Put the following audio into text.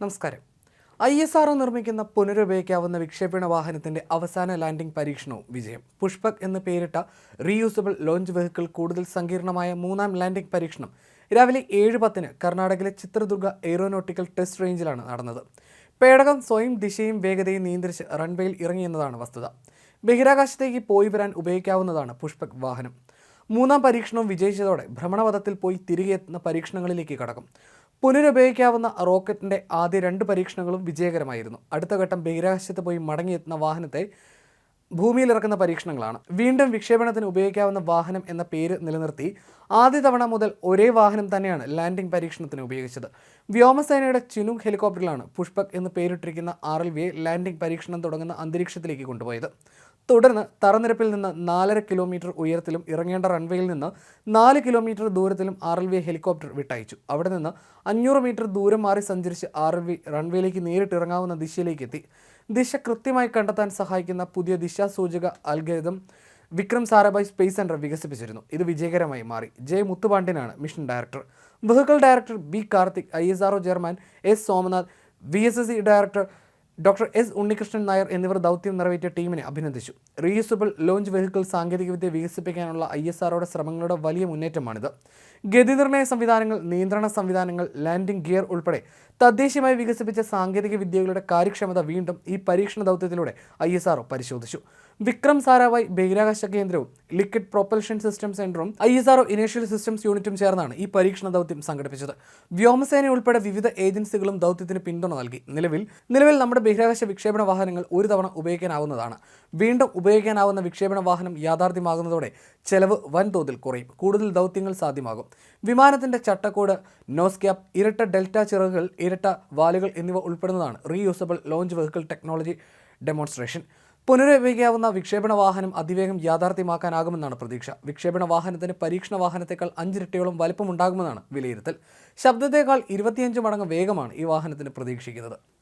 നമസ്കാരം. I S R നിർമ്മിക്കുന്ന പുനരുപയോഗിക്കാവുന്ന വിക്ഷേപണ വാഹനത്തിന്റെ അവസാന ലാൻഡിംഗ് പരീക്ഷണവും വിജയം. പുഷ്പക് എന്ന് പേരിട്ട റീയൂസബിൾ ലോഞ്ച് വെഹിക്കിൾ കൂടുതൽ സങ്കീർണമായ മൂന്നാം ലാൻഡിംഗ് പരീക്ഷണം രാവിലെ ഏഴ് പത്തിന് കർണാടകയിലെ ചിത്രദുർഗ എയ്റോനോട്ടിക്കൽ ടെസ്റ്റ് റേഞ്ചിലാണ് നടന്നത്. പേടകം സ്വയം ദിശയും വേഗതയും നിയന്ത്രിച്ച് റൺവേയിൽ ഇറങ്ങിയെന്നതാണ് വസ്തുത. ബഹിരാകാശത്തേക്ക് പോയി വരാൻ ഉപയോഗിക്കാവുന്നതാണ് പുഷ്പക് വാഹനം. മൂന്നാം പരീക്ഷണവും വിജയിച്ചതോടെ ഭ്രമണപഥത്തിൽ പോയി തിരികെ എത്തുന്ന പരീക്ഷണങ്ങളിലേക്ക് കടക്കും. പുനരുപയോഗിക്കാവുന്ന റോക്കറ്റിന്റെ ആദ്യ രണ്ട് പരീക്ഷണങ്ങളും വിജയകരമായിരുന്നു. അടുത്ത ഘട്ടം ബഹിരാകാശത്ത് പോയി മടങ്ങിയെത്തുന്ന വാഹനത്തെ ഭൂമിയിലിറക്കുന്ന പരീക്ഷണങ്ങളാണ്. വീണ്ടും വിക്ഷേപണത്തിന് ഉപയോഗിക്കാവുന്ന വാഹനം എന്ന പേര് നിലനിർത്തി ആദ്യ തവണ മുതൽ ഒരേ വാഹനം തന്നെയാണ് ലാൻഡിംഗ് പരീക്ഷണത്തിന് ഉപയോഗിച്ചത്. വ്യോമസേനയുടെ ചിനു ഹെലികോപ്റ്ററിലാണ് പുഷ്പക് എന്ന് പേരിട്ടിരിക്കുന്ന ആർ എൽ വിയെ ലാൻഡിംഗ് പരീക്ഷണം തുടങ്ങുന്ന അന്തരീക്ഷത്തിലേക്ക് കൊണ്ടുപോയത്. തുടർന്ന് തറനിരപ്പിൽ നിന്ന് നാലര കിലോമീറ്റർ ഉയരത്തിലും ഇറങ്ങേണ്ട റൺവേയിൽ നിന്ന് നാല് കിലോമീറ്റർ ദൂരത്തിലും ആർ എൽ വി ഹെലികോപ്റ്റർ വിട്ടയച്ചു. അവിടെ നിന്ന് അഞ്ഞൂറ് മീറ്റർ ദൂരം മാറി സഞ്ചരിച്ച് ആർ എൽ വി റൺവേയിലേക്ക് നേരിട്ട് ഇറങ്ങാവുന്ന ദിശയിലേക്ക് എത്തി. ദിശ കൃത്യമായി കണ്ടെത്താൻ സഹായിക്കുന്ന പുതിയ ദിശാസൂചക algorithm Vikram Sarabhai space centre വികസിപ്പിച്ചിരുന്നു. ഇത് വിജയകരമായി മാറി. J മുത്തുപാണ്ഡ്യനാണ് mission director vehicle director B Karthik I S chairman S Somanath V S S C director doctor S Unnikrishnan Nair എന്നിവർ ദൗത്യം നിറവേറ്റിയ ടീമിനെ അഭിനന്ദിച്ചു. റീയൂസബിൾ ലോഞ്ച് വെഹിക്കിൾ സാങ്കേതികവിദ്യ വികസിപ്പിക്കാനുള്ള ഐ എസ് ആർഒയുടെ ശ്രമങ്ങളുടെ വലിയ മുന്നേറ്റമാണിത്. ഗതിനിർണയ സംവിധാനങ്ങൾ നിയന്ത്രണ സംവിധാനങ്ങൾ ലാൻഡിംഗ് ഗിയർ ഉൾപ്പെടെ തദ്ദേശീയമായി വികസിപ്പിച്ച സാങ്കേതിക വിദ്യകളുടെ കാര്യക്ഷമത വീണ്ടും ഈ പരീക്ഷണ ദൗത്യത്തിലൂടെ ഐ എസ് ആർഒ പരിശോധിച്ചു. വിക്രം സാരാഭായ് ബഹിരാകാശ കേന്ദ്രവും ലിക്വിഡ് പ്രൊപ്പൽഷൻ സിസ്റ്റം സെന്ററും I S RO inertial systems യൂണിറ്റും ചേർന്നാണ് ഈ പരീക്ഷണ ദൗത്യം സംഘടിപ്പിച്ചത്. വ്യോമസേന ഉൾപ്പെടെ വിവിധ ഏജൻസികളും ദൗത്യത്തിന് പിന്തുണ നൽകി. നിലവിൽ നിലവിൽ നമ്മുടെ ബഹിരാകാശ വിക്ഷേപണ വാഹനങ്ങൾ ഒരു തവണ ഉപയോഗിക്കാനാവുന്നതാണ്. വീണ്ടും ഉപയോഗിക്കാനാവുന്ന വിക്ഷേപണ വാഹനം യാഥാർത്ഥ്യമാകുന്നതോടെ ചെലവ് വൻതോതിൽ കുറയും. കൂടുതൽ ദൗത്യങ്ങൾ സാധ്യമാകും. വിമാനത്തിന്റെ ചട്ടക്കൂട് നോസ് ക്യാപ് ഇരട്ട ഡെൽറ്റ ചിറകുകൾ ഇരട്ട വാലുകൾ എന്നിവ ഉൾപ്പെടുന്നതാണ് reusable launch vehicle technology demonstration. പുനരുപയോഗിക്കാവുന്ന വിക്ഷേപണ വാഹനം അതിവേഗം യാഥാർത്ഥ്യമാക്കാനാകുമെന്നാണ് പ്രതീക്ഷ. വിക്ഷേപണ വാഹനത്തിന് പരീക്ഷണ വാഹനത്തെക്കാൾ അഞ്ചിരട്ടിയോളം വലിപ്പമുണ്ടാകുമെന്നാണ് വിലയിരുത്തൽ. ശബ്ദത്തേക്കാൾ ഇരുപത്തിയഞ്ച് മടങ്ങ് വേഗമാണ് ഈ വാഹനത്തിന് പ്രതീക്ഷിക്കുന്നത്.